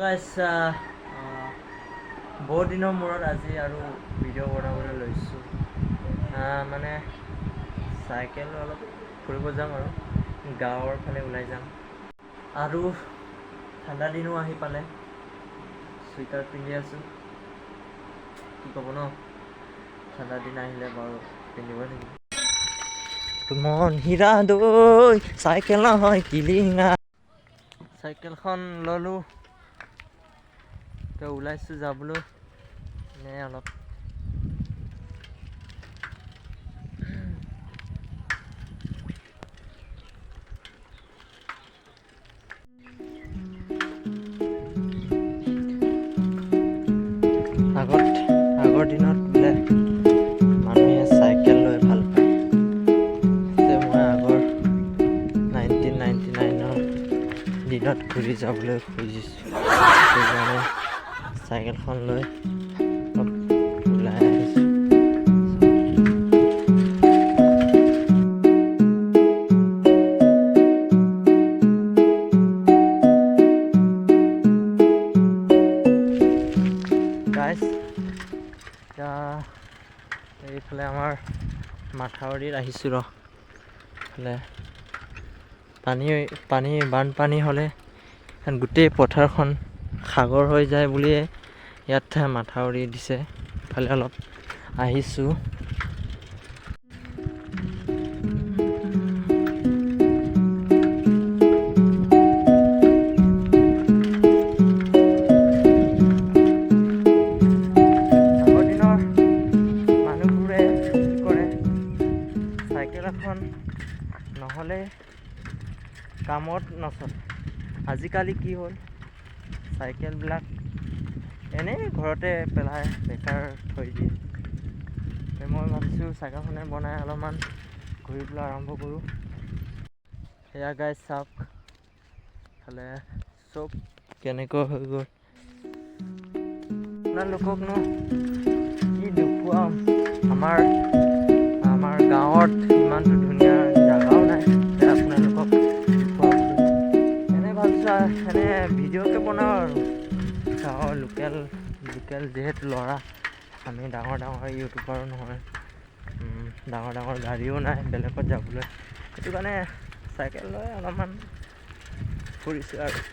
গাইছ বহুত দিনৰ মূৰত আজি আৰু ভিডিঅ' বনাবলৈ লৈছোঁ। মানে চাইকেল অলপ ফুৰিব যাম আৰু গাঁৱৰ ফালে ওলাই যাম। আৰু ঠাণ্ডা দিনো আহি পালে চুৱেটাৰ পিন্ধি আছোঁ। কি ক'ব ন? ঠাণ্ডা দিন আহিলে বাৰু পিন্ধিবই লাগিব। মন হীৰা দৈ চাইকেল নহয় কিলিঙা। চাইকেলখন ল'লোঁ। এতিয়া ওলাইছোঁ যাবলৈ এনে অলপ আগত আগৰ দিনত বোলে মানুহে চাইকেল লৈ ভালো পায়। এতিয়া মই আগৰ নাইনটিন নাইনটি নাইনৰ দিনত ঘূৰি যাবলৈ খুজিছোঁ। সেইকাৰণে চাইকেলখন লৈ এইফালে আমাৰ মাথাউৰিত আহিছোঁ ৰ। এইফালে পানী পানী বানপানী হ'লে গোটেই পথাৰখন সাগৰ হৈ যায় বুলিয়ে ইয়াত মাথাউৰি দিছে ইফালে অলপ আহিছোঁ। নহ'লে কামত নচলে। আজিকালি কি হ'ল চাইকেলবিলাক এনেই ঘৰতে পেলাই বেকাৰ থৈ দিয়ে। মই ভাবিছোঁ চাইকেলখনে বনাই অলপমান ঘূৰিবলৈ আৰম্ভ কৰোঁ। সেয়া গাই চাওক। ইফালে চব কেনেকৈ হৈ গ'ল। আপোনালোককনো কি দেখুৱাম? আমাৰ আমাৰ গাঁৱত ইমানটো ধুনীয়া জেগাও নাই। আপোনালোকক দেখুৱাবলৈ এনে ভাবিছোঁ এনে ভিডিঅ'কে বনাওঁ আৰু। গাঁৱৰ লোকেল লোকেল যিহেতু ল'ৰা আমি ডাঙৰ ডাঙৰ ইউটিউবাৰো নহয়। ডাঙৰ ডাঙৰ গাড়ীও নাই বেলেগত যাবলৈ। সেইটো কাৰণে চাইকেল লৈ অলপমান ফুৰিছোঁ আৰু।